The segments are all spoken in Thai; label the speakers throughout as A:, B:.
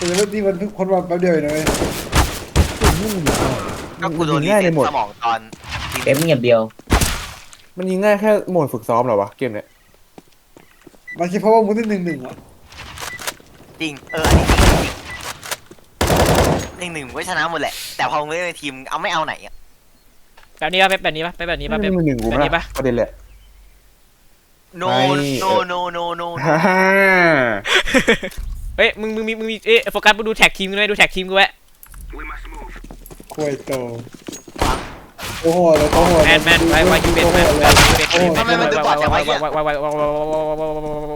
A: แต่ว่านี่มันเพิ่งคนมาแป๊บเดียวเองนะเว้ย
B: ก็กูโดนรี
C: ง่าย
B: เซ็
C: ใน
B: ต
C: โหมด
B: สมองตอน
D: เอ็มเงียบเดียว
C: มันยิงง่ายแค่โหมดฝึกซ้อมเหรอวะเกมเนี้ย
A: มันคิดเพราะว่ามึงได้หนึ่งหนึ่งอะ
B: จริงเอออันนี้จริงหนึ่งหนึ่งมึงก็ชนะหมดแหละ แต่พอมึงเล่นในทีมเอาไม่เอาไหนอะ
E: แบบนี้ป่ะเป๊ปแบบนี้ป่ะเป๊ปแบบนี้ป่ะเป๊ป
C: หนึ่งกู
E: แบบนี้
C: ไม่
E: ปะ
C: ประเด็นแหละ
B: no
C: ไม่
B: no no no no
C: ฮ่าฮ่า
E: เฮ้ยมึงมึงมีมึงมีเอ๊ะโฟกัสมึงดูแท็กทีมกูไว้ดูแท็กทีมกูไว้
A: คุยโตโอ้โหเลยโอ้โห
E: แมนแมนไว้ไว้ยูเบสแมนไว้ยูเบส
B: ทำไมมันถึงบอกจังวะเหี้ย
E: ไว้ไว้ไว้ไว้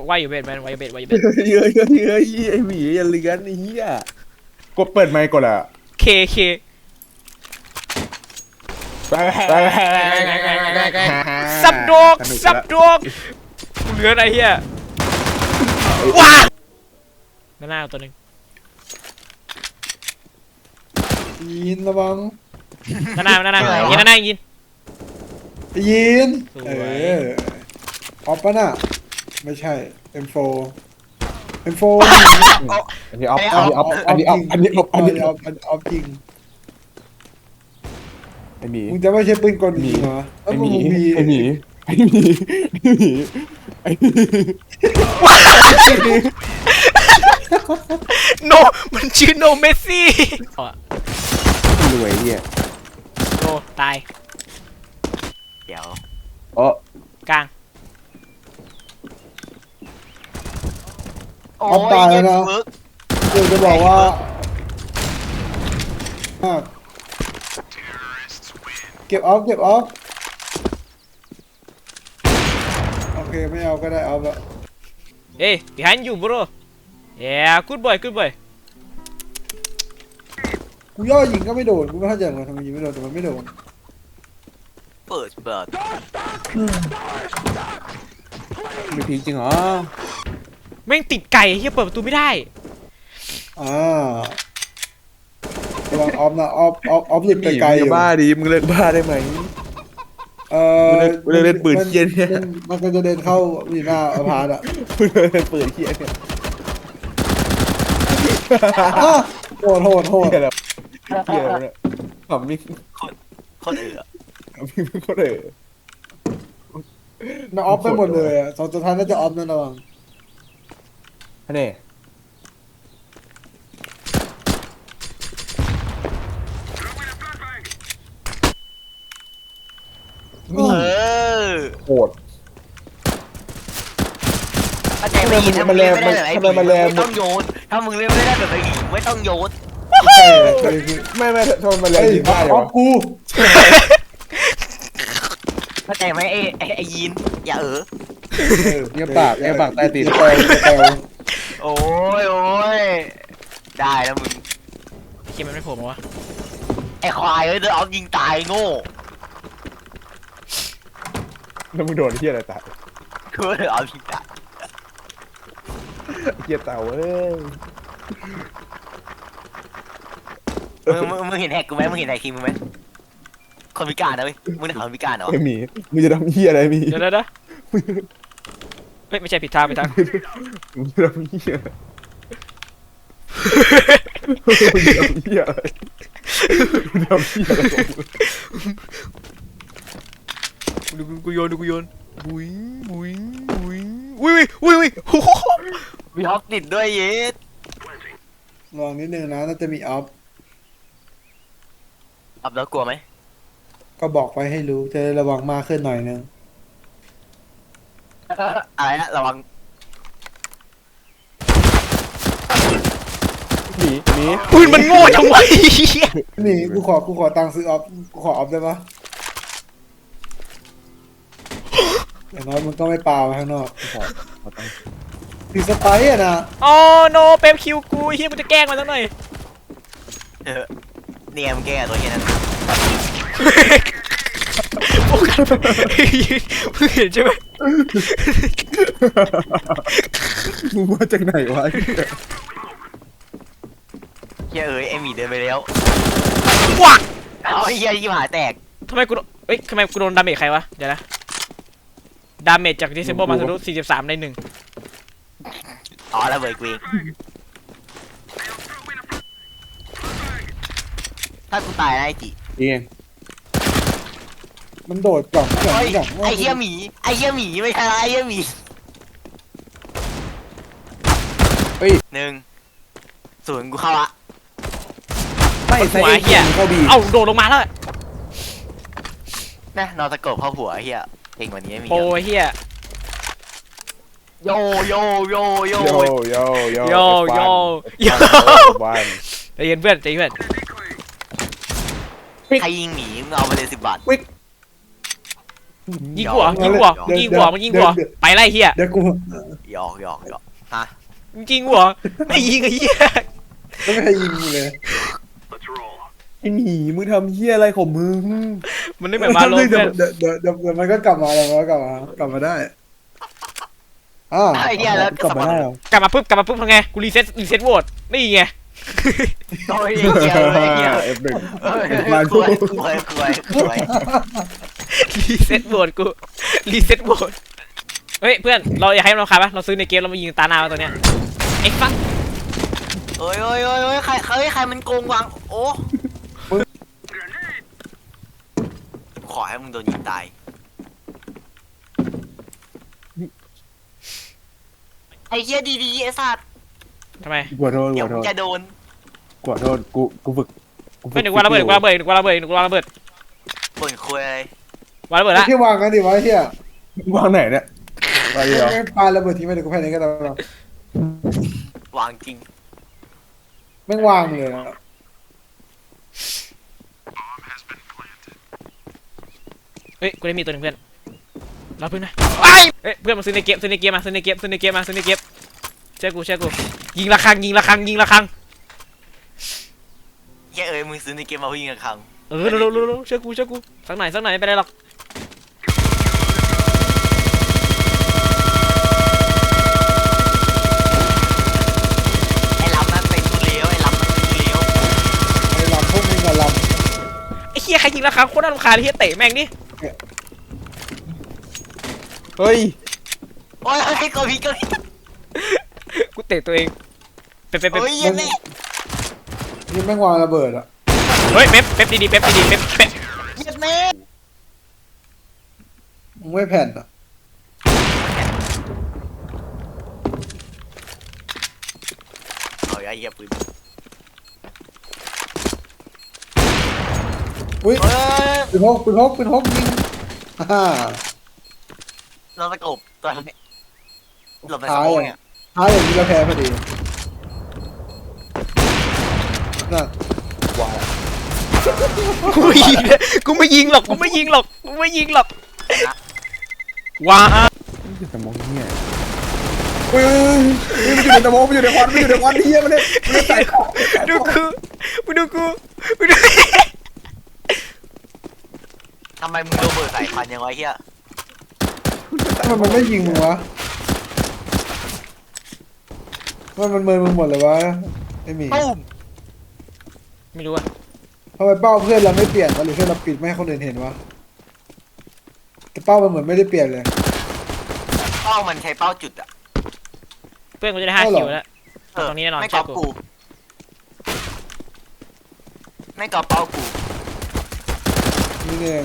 E: ไว้ยูเบสแมนไว้ยูเบสไว้ยูเบส
C: เยอะเยอะเยอะไอ้หมีอย่าเลือนไอ้เหี้ยกดเปิดไมค์ก่อนอะ
E: เคเคสับดอกสับดอกกูเหลืออะไรเฮียว้าหน้าตัวหนึ่ง
A: ยินระวัง
E: หน้าหน้าหน้ายิงหน้ายิง
A: ยิน
E: สวย
A: เออออฟปะน่ะไม่ใช่ M4 M4
C: อันนี้ออฟอันนี้ออฟอันนี้ออฟอันนี้ออฟอันนี้ออฟ
A: ออฟออฟจริง
C: ไอ้หมี
A: มึงจะไม่ใช่ปืนกลจริงเหรอ
C: ไอ้ห
A: มึ
C: มี
A: งมี
C: ไอ้หมีไอ้หมีไอ้หมีไอ้หมี
E: โนมันชื่อโนเมสซี่
C: รวยเหี้ย
E: โนตาย
B: เดี๋ยว
C: อ๋อก
E: ลาง
B: โอ้
A: ออฟตายแล้วนะ
B: เวิร์ก
A: เดี๋ยวจะบอกว่าอะเก็บออฟเก็บออฟโอเคไม่เอาก็ได้เอาละ
E: เอ้ย behind you bro yeah good boy good boy
A: กูย่อยิงก็ไม่โดน กูไม่เข้าใจเหมือนกันทำไมยิงไม่โดนแต่มันไม่โดน
B: เปิดเปิด
C: มีพีคจริงเหรอ
E: แม่งติดไก่เฮียเปิดประตูไม่ได้
A: อ่าระวังออฟนะออฟออฟออฟหลุดไปไกลอยู่
C: มึงจะบ้าดิมึงเลิกบ้าได้ไหม
A: เออ
C: มึงเล่นมึงเล่นปืนเหี้ยเนี่ย
A: มัมันก็จะเดินเข้าวีหน้าอพาร์ตอะ
C: มึงเลยเปิดเหี้ยเนี่ย
A: อ้า โหดโหดโหด
C: เหี้ยแล้วเหี้ยแล้วเนี่ยขำมิ่ง
B: คนเอือ
C: ขำมิ่งก็เลย
A: น่าออฟไปหมดเลยอะสองตัวท้ายน่าจะออฟนั่นระวัง
C: อันนี้
B: เออ
C: โหด
B: เข้าใจไหมถ้ามึงเล่นไม่ได้แบบไอ้หมีไม่ต้องโยนถ้ามึงเล่นไม่ได้แบบไอ้หมีไม่ต้องโยน
A: ใช่เลยคือ
C: ไม่ไม่ทำไมมันแร
A: เฮ้
C: ง
A: ย
C: ยิง
A: อ
C: ได้
A: อ
C: วะ
A: ฟกู
B: เข้าใจไหมไอ้ไอ้ไอ้ยีนอย่าเออ
C: เงี้ยปากเงี้ยปากใต้ตีน
A: แปลวแปลว
B: โอ้ยโอ้ยได้แล้วมึง
E: ไอ้เกมมันไม่โผล่มาวะ
B: ไอ้ควายเอ้ยเดินเอายิงตายโง่
C: แล้วมึงโดนเหี้ยอะไรตาย
B: คือเดินเอายิงตาย
C: เหี้ยเต่าเอ้ย
B: มึงมึงมึงเห็นแฮกกูไหมมึงเห็นแฮกทีมมึงไหมคนพิการนะเว้ยมึงได้ข่าวคนพิการเหรอ
C: ไอ้หมีมึงจะทำเหี้ยอะไรหมี
E: เดี๋ยวเดี๋ยวเดี๋ยวเฮ้ยไม่ใช่ผิดทางผิดทาง
C: มึงจะทำเหี้ยอะไรมึงจะทำเหี้ยอะไรมึงจะทำเหี้ยอะไรของมึง
E: ดูกูกูโยนดูกูโยนบุ้ยบุ้ยบุ้ย อุ้ยอุ้ยอุ้ยโอ้โห
B: มีฮอกติดด้วยเยส
A: ลองนิดนึงนะน่าจะมีออฟ
B: อับแล้วกลัวไหม
A: ก็บอกไว้ให้รู้จะได้ระวังมากขึ้นหน่อยนึง
B: อะไรนะระวัง
C: หมีหมี
E: ปืนมันโง่จังวะไอ้เหี้ย
A: นี่กูขอกูขอตังค์ซื้อออฟกูขอออฟได้ปะ อย่างน้อยมันก็ไม่ปามาข้างนอก
C: ขอขอตังค์
A: ถือสไปร์อะนะ
E: อ๋อโนเป๊ปคิวกูไอ้เฮียกูจะแกล้งมันสักหน่อย
B: เออเนี่ยมึงแก้ตัวเนี้ยนั่น
E: โฟกัสมึงเห็นใช่ไหม
C: มึงมาจากไหนวะ
B: เฮียเอ้ยไอหมีเดินไปแล้ว
E: ว้า
B: เอาไอ้เฮียยี่หายแตก
E: ทำไมกูโดนเอ้ยทำไมกูโดนดาเมจใครวะเดี๋ยวนะ ดาเมจจากดิสเบิลมาทะลุ43 ในหนึ่ง
B: อ๋อระเบิดกรีนถ้ากูตายนะไอ้จี
C: นี่ไง
A: มันโดดกล่องกล่อง
B: เฮ้ย
A: กล่อง
B: ไอ้เหี้ยหมีไอ้เหี้ยหมีไม่ใช่ไอ้เหี้ยหมี
C: เฮ้ย
B: หนึ่งศูนย์กูเข้าละ
C: ไม่ใส่
E: หัวเหี้ย
C: เข้าบี
E: เอ้าโดดลงมาแล้ว
B: นะนอนตะโกบเข้าหัวไอ้เหี้ย เก่งกว่านี้ไม่มี
E: โปรเฮีย
B: โยโยโยโย
C: โยโยโย
E: โยโยโย
C: วัน
E: ใจเย็นเพื่อนใจเย็นเพื่อน
B: ใครยิงหมีมึงเอาไปเลยสิบบาท
E: ยิงหัวยิงหัวยิงหัวมึงยิงหัวไปไล่เฮีย
A: เดี๋ยวกู
B: หยอกหยอกหยอกฮะ
E: ยิงหัวไม่ยิงไอ้เฮีย
A: ไม่มีใครยิงกูเลย
C: ไอ้หมีมึงทำเหี้ยอะไรของมึง
E: มันไม่เหมือนมาโล
A: เดี๋
E: เพื่
A: ย
E: อ
A: วนเดี๋ยวเดี๋ยวเดี๋ยวเดี๋ยวมันก็กลับมาแล้วมันก็กลับมากลับมาได้อ่า
B: ไอ้เหี้ยแล้ว
A: กลับมาได้เหรอก
E: ลับมาปุ๊บกลับมาปุ๊บทำไงกูรีเซ็ตรีเซ็ตโหวตนี่ไง
B: โอ้ยไอ้เหี้ยไอ้เหี้ย
C: เอฟหนึ่ง
B: เอ้ย
C: มา
B: ค
C: กู
B: วยควยควยควย
E: รีเซ็ตโหวตกูรีเซ็ตโหวตเฮ้ยเพื่อนเราอยากให้มันราคาปะเราซื้อในเกมเรามายิงตาหน้าตัวเนี้ยไอ้ฟัก
B: โอ้ยโอ้ยโอ้ยโอ้ยใครเฮ้ยใครมันโกงวางโอ้ ขอให้มึงโดนยิงตาย ไอ้เหี้ยดีๆไอ้สัตว์
E: ทำไม
C: กวดโทษก
B: เดี๋ยว
C: วดโท
B: มึง
C: ษ
B: จะโดน
C: กวดโทษกูกูฝึกกูฝึ
E: ไม่หนึ่งวันระเบิดหนึ่งวันระเบิดหนึ่งวันระเบิดหนึ่งวันระเบิด
B: บ่นควย
E: วันระเบิดละ
A: ที่วางกันดิวะไอ้เฮียวา
C: งไหนเนี่ยไปเดียว
A: ไม่ปาระเบิดทิ้งไปเดี๋ยวกูแพ้ไหนก็ได้หรอก
B: วางจริง
A: แม่งวางเลยอะ
E: ฮ้ย กูได้มีตัวหนึ่งเพื่อนรอเพื่อนนะไอ้เฮ้ย เพื่อนมาซื้อในเกมซื้อในเกมมาซื้อในเกมซื้อในเกมมาซื้อในเกมเชื่อกูเชื่อกู ยิงระฆังยิงระฆังยิงระฆัง
B: เหี้ยเอ้ยมึงซื้อในเกมมาเพื่อยิงกับครั้ง
E: เออเร็วเร็วเร็วเชื่อกูเชื่อกูสักหน่อยสักหน่อยไม่เป็นไรหรอก
B: ไอ้ลำนั้นเป็นทุเลี้ยวไอ้ลำนั้นเป็นทุเลี้ยว
A: ไอ้ลำพวกมึงอะล
E: ไอ้เฮียใครยิงระฆังโคตรน่ารำคาญเลยเฮียเตะแม่งดิ
C: เฮ้ย
B: โอ้ยไอ้กพี่กพี่
E: กูเตะตัวเองเป็นเป็นเป็น
B: โอ้ยเหี้ยแม่ำ
A: นี่แม่งวางระเบิดอะ
E: เฮ้ยเป๊ปเป๊ปดีๆเป๊ปดีๆเป๊ปเป๊ป
B: เหี้ยแม่
A: มึงไม่แผ่นอะ
B: เอาไอ้เหี้ยปืน
A: อุ้ย
B: เฮ้ย
A: ปืนพกปืนพกปืนพกยิงฮ่า
B: เราตะกบตัวนี้หลบในส
A: ท้าย
B: มอง
A: อะ
B: เนี่ย
A: ท้ายอย่างนี้เราแพ้พอดีน่ะ
E: กูไม่ยิงเลยกูไม่ยิงหรอก กูไม่ยิงหรอก กูไม่ยิงหรอก ว้า
C: จะมองเนี่ย
A: อุ้ยอุ้ยมันอยู่ในตะโมมันอยู่ในควันมันอยู่ในควันเฮียมันเลยมันเลยใส่ของ
E: ดูกูมึงดูกูมึงดู
B: ทำไมมึงโดนเบิร์ดใส่ควันยังไงเหี้ย
A: ทำไมมันไม่ยิงมึงวะมันมันเมินมึงหมดเลยวะไอ้หมี
B: ตุ้ม
E: ไม่รู้อะ
A: ทำไมเป้าเพื่อนเราไม่เปลี่ยนวะหรือเพื่อนเราปิดไม่ให้คนอื่นเห็นวะแต่เป้ามันเหมือนไม่ได้เปลี่ยนเลย
B: เป้ามันใช้เป้าจุดอะ
E: เพื่อนกูจะได้ห้า
A: เอาเหรอ
E: คิวแล้ว
B: เออ
E: ตรงนี้แน่นอน
B: ไม่ก
E: เชื่
B: อ
E: อกู
B: กูไม่กอเป้ากู
A: นี่เอง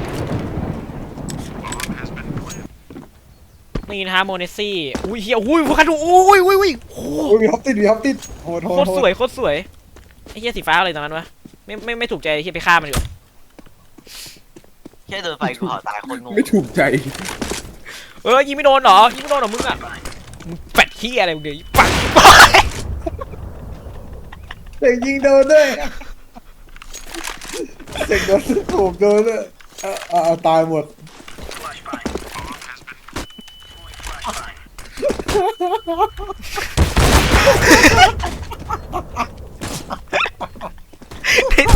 E: นี่นะฮะโมเนซี่อุ้ยเฮียอุ้ยพวกกันดูอุ้ยอุ้ยอุ้ยโอ้
A: โอ้ยมีฮอปติดมีฮอปติดโหดโห
E: โค
A: ด
E: ตร
A: โห
E: ส
A: ด
E: วยโคตรสวยไอ้เฮียสีฟ้าอะไรตรงนั้นวะไม่ไม่ไม่ถูกใจเฮียไปฆ่ามันอยู่า
B: แค่โดนไฟกูเผาตายคนงง
C: ไม่ถูกใจ
E: เออยิงไม่โดนเหรอยิงไม่โดนเหรอมึงอะมึงแปดเฮียอะไรมึงเดี๋ยวปัง
A: เด็กยิงโดนด้วยเด็กโดนถูกโดนด้วยเอา เอาเอา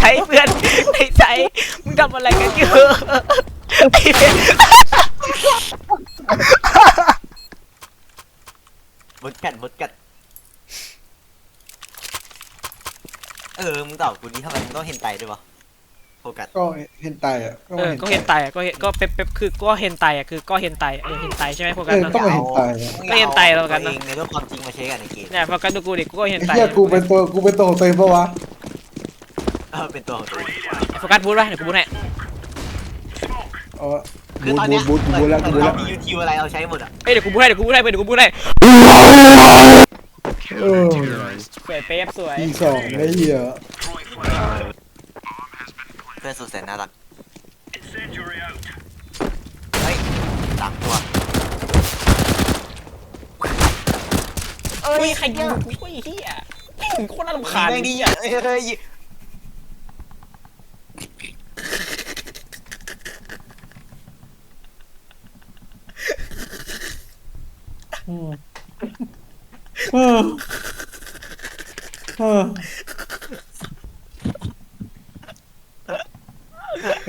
A: ตายหมด
E: ทำอะไรกันอยู่ไอ้เหี้ย
B: มดกัดมดกัด เออ มึงตอบกูนี้ทำไมมึงต้องเห็นไตด้วยวะ กัส
A: ก็เห็นไตอะ
E: เออก็เห็นไตอะก็เห็นก็เป๊ปเป๊ปคือก็เห็นไตอะคือก็เห็นไตเออเห็นไตใช่ไหมพวก
A: เอ
E: กัน
A: อ
E: เนอะ
A: ต้องมาเห็นไตอะ
E: ก็เห็นไตแล้วกันนะ
B: เองในเรื่องความจริงมาใช้กันในเกม
E: เนี่ยพวกกันดูกูดิกูก็เห็น
A: ไอ้
E: ไต
A: เหี้ยกูเป็นตัวกูเป็นตัวของตัวเองปะวะ
B: เออเป็นตัวของตัวเอง
E: โฟกัสบูทไว้เดี๋ยวกูบูทให้
A: เออ
B: คือ
A: บู
B: ตอน
A: ท
B: เนี้ย
A: บูทบูทบูทแล้ว
B: เห
A: กู
B: มือน
A: บูท
B: เรา
A: แล้ว
B: มียูทิวอะไรเราใช้หมดอะ
E: เอ้ยเดี๋ยวกูบูทให้เดี๋ยวกูบูทให้เดี๋ยวกูบูทให้
A: เออ
E: สวยเป๊ปสวย
A: อีสองไอ้เหี้ย
B: เพื่อนสุดแสนน่ารักเฮ้ยสามตัว
E: เอ้ยใครยิงกูไอ้เหี้ยแม่งโคตรน่ารำคาญ
B: แม่งดีอะเฮ้ยเฮ้ย
A: อืมเออเออ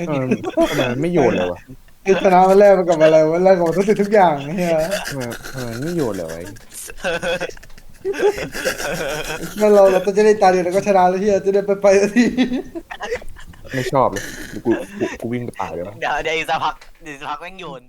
C: เออทำไมมันไม่โยนเลยวะ
A: ไอ้ชนะมันแรกมันกับอะไรมันแรกกับมันต้องติดทุกอย่างไอ้เหี้ย
C: ทำไมทำไมมันไม่โยนเลยวะ
A: งั้นเราเราต้องจะได้ตาเดียวแล้วก็ชนะแล้วเหี้ยจะได้ไปไปสักที
C: ไม่ชอบเลยเดี๋ยวกูกูกูวิ่งไปป่าเลยวะ
B: เดี๋ยวเดี๋ยวอีกสักพักเดี๋ยวอีกสักพักแม่งโยน